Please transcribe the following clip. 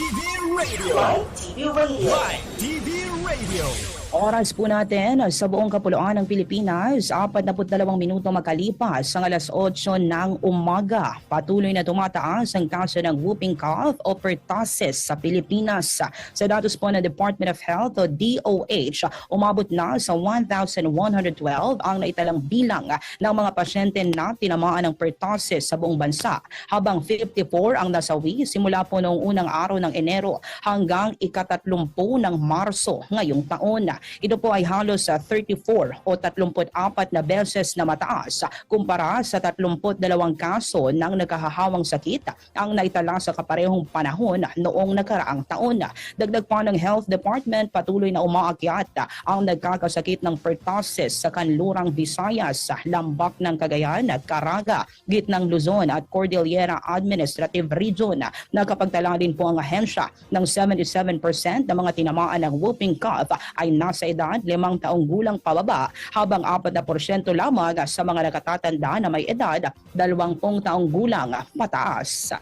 TV Radio. TV Radio. Live TV Radio. Oras po natin sa buong kapuluan ng Pilipinas, 42 minuto makalipas ang alas 8 ng umaga. Patuloy na tumataas ang kaso ng whooping cough o pertussis sa Pilipinas. Sa datos po ng Department of Health o DOH, umabot na sa 1,112 ang naitalang bilang ng mga pasyente na tinamaan ng pertussis sa buong bansa, habang 54 ang nasawi simula po noong unang araw ng Enero hanggang ikatatlumpu ng Marso ngayong taon. Ito po ay halos sa 34 o 34 na beses na mataas kumpara sa 32 kaso ng nagkahahawang sakit ang naitala sa kaparehong panahon noong nakaraang taon. Dagdag pa ng Health Department, patuloy na umaakyat ang nagkakasakit ng pertussis sa kanlurang Visayas, Lambak ng Cagayan, Caraga, Gitnang Luzon at Cordillera Administrative Region. Nakapagtala din po ang ahensya ng 77% ng mga tinamaan ng whooping cough ay nasa edad limang taong gulang pababa habang 4% lamang sa mga nakatatanda na may edad 20 taong gulang pataas.